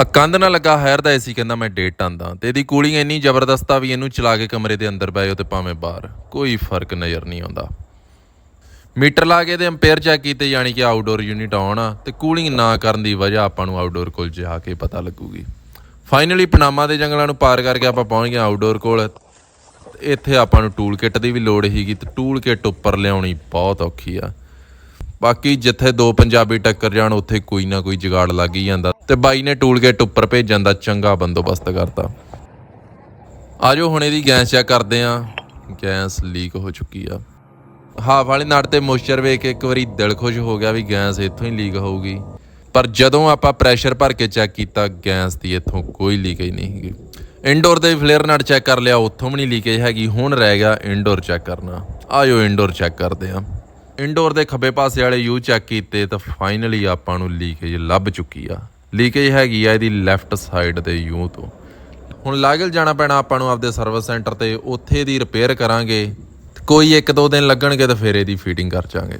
ਆ ਕੰਧ ਨਾਲ ਲੱਗਾ ਹਾਇਰ ਦਾ ਏਸੀ ਕਹਿੰਦਾ ਮੈਂ ਡੇਢ ਡੇਟ ਟਾਂਦਾ। ਤੇ ਇਹਦੀ ਕੂਲਿੰਗ ਇੰਨੀ ਜ਼ਬਰਦਸਤ ਆ ਵੀ ਇਹਨੂੰ ਚਲਾ ਕੇ ਕਮਰੇ ਦੇ ਅੰਦਰ ਬਹਿ ਜਾਓ ਤੇ ਭਾਵੇਂ ਬਾਹਰ। ਕੋਈ ਫ਼ਰਕ ਨਜ਼ਰ ਨਹੀਂ ਆਉਂਦਾ। ਮੀਟਰ ਲਾ ਕੇ ਤੇ ਐਂਪੀਅਰ ਚੈੱਕ ਕੀਤੇ ਯਾਨੀ ਕਿ ਆਊਟਡੋਰ ਯੂਨਿਟ ਆਉਣ ਆ ਤੇ ਕੂਲਿੰਗ ਨਾ ਕਰਨ ਦੀ ਵਜ੍ਹਾ ਆਪਾਂ ਨੂੰ ਆਊਟਡੋਰ ਕੋਲ ਜਾ ਕੇ ਪਤਾ ਲੱਗੂਗੀ। ਫਾਈਨਲੀ ਪਨਾਮਾ ਦੇ ਜੰਗਲਾਂ ਨੂੰ ਪਾਰ ਕਰਕੇ ਆਪਾਂ ਪਹੁੰਚ ਗਏ ਆਊਟਡੋਰ ਕੋਲ। ਇੱਥੇ ਆਪਾਂ ਨੂੰ ਟੂਲ ਕਿੱਟ ਦੀ ਵੀ ਲੋੜ ਸੀਗੀ ਤੇ ਟੂਲ ਕਿੱਟ ਉੱਪਰ ਲਿਆਉਣੀ ਬਹੁਤ ਔਖੀ ਆ। ਬਾਕੀ ਜਿੱਥੇ ਦੋ ਪੰਜਾਬੀ ਟੱਕਰ ਜਾਣ, ਉੱਥੇ ਕੋਈ ਨਾ ਕੋਈ ਜਗਾੜ ਲੱਗ ਹੀ ਜਾਂਦਾ। ਤੇ ਬਾਈ ਨੇ ਟੂਲ ਕਿੱਟ ਉੱਪਰ ਭੇਜਣ ਦਾ ਚੰਗਾ ਬੰਦੋਬਸਤ ਕਰਤਾ। ਆਜੋ, ਹੁਣ ਇਹਦੀ ਗੈਸ ਚੈੱਕ ਕਰਦੇ ਆ। ਗੈਸ ਲੀਕ ਹੋ ਚੁੱਕੀ ਆ। ਹਾਫ ਵਾਲੇ ਨਾੜ ਤੇ ਮੋਇਸਚਰ ਵੇਖ ਕੇ ਇੱਕ ਵਾਰੀ ਦਿਲ ਖੁਸ਼ ਹੋ ਗਿਆ ਵੀ ਗੈਸ ਇੱਥੋਂ ਹੀ ਲੀਕ ਹੋਊਗੀ। ਪਰ ਜਦੋਂ ਆਪਾਂ ਪ੍ਰੈਸ਼ਰ ਭਰ ਕੇ ਚੈੱਕ ਕੀਤਾ, ਗੈਸ ਦੀ ਇੱਥੋਂ ਕੋਈ ਲੀਕੇਜ ਨਹੀਂ ਹੈਗੀ। ਇਨਡੋਰ ਦੇ ਫਲੇਅਰ ਨਾਲ ਚੈੱਕ ਕਰ ਲਿਆ, ਉੱਥੋਂ ਵੀ ਨਹੀਂ ਲੀਕੇਜ ਹੈਗੀ। ਹੁਣ ਰਹਿ ਗਿਆ ਇਨਡੋਰ ਚੈੱਕ ਕਰਨਾ। ਆਜੋ ਇਨਡੋਰ ਚੈੱਕ ਕਰਦੇ ਆ। ਇਨਡੋਰ ਦੇ ਖੱਬੇ ਪਾਸੇ ਵਾਲੇ ਯੂ ਚੈੱਕ ਕੀਤੇ ਤਾਂ ਫਾਈਨਲੀ ਆਪਾਂ ਨੂੰ ਲੀਕੇਜ ਲੱਭ ਚੁੱਕੀ ਆ। ਲੀਕੇਜ ਹੈਗੀ ਆ ਇਹਦੀ ਲੈਫਟ ਸਾਈਡ ਦੇ ਯੂ ਤੋਂ। ਹੁਣ ਲਾਗਲ ਜਾਣਾ ਪੈਣਾ ਆਪਾਂ ਨੂੰ ਆਪਦੇ ਸਰਵਿਸ ਸੈਂਟਰ ਤੇ, ਉੱਥੇ ਦੀ ਰਿਪੇਅਰ ਕਰਾਂਗੇ। ਕੋਈ ਇੱਕ ਦੋ ਦਿਨ ਲੱਗਣਗੇ ਤਾਂ ਫਿਰ ਇਹਦੀ ਫੀਟਿੰਗ ਕਰ ਚਾਂਗੇ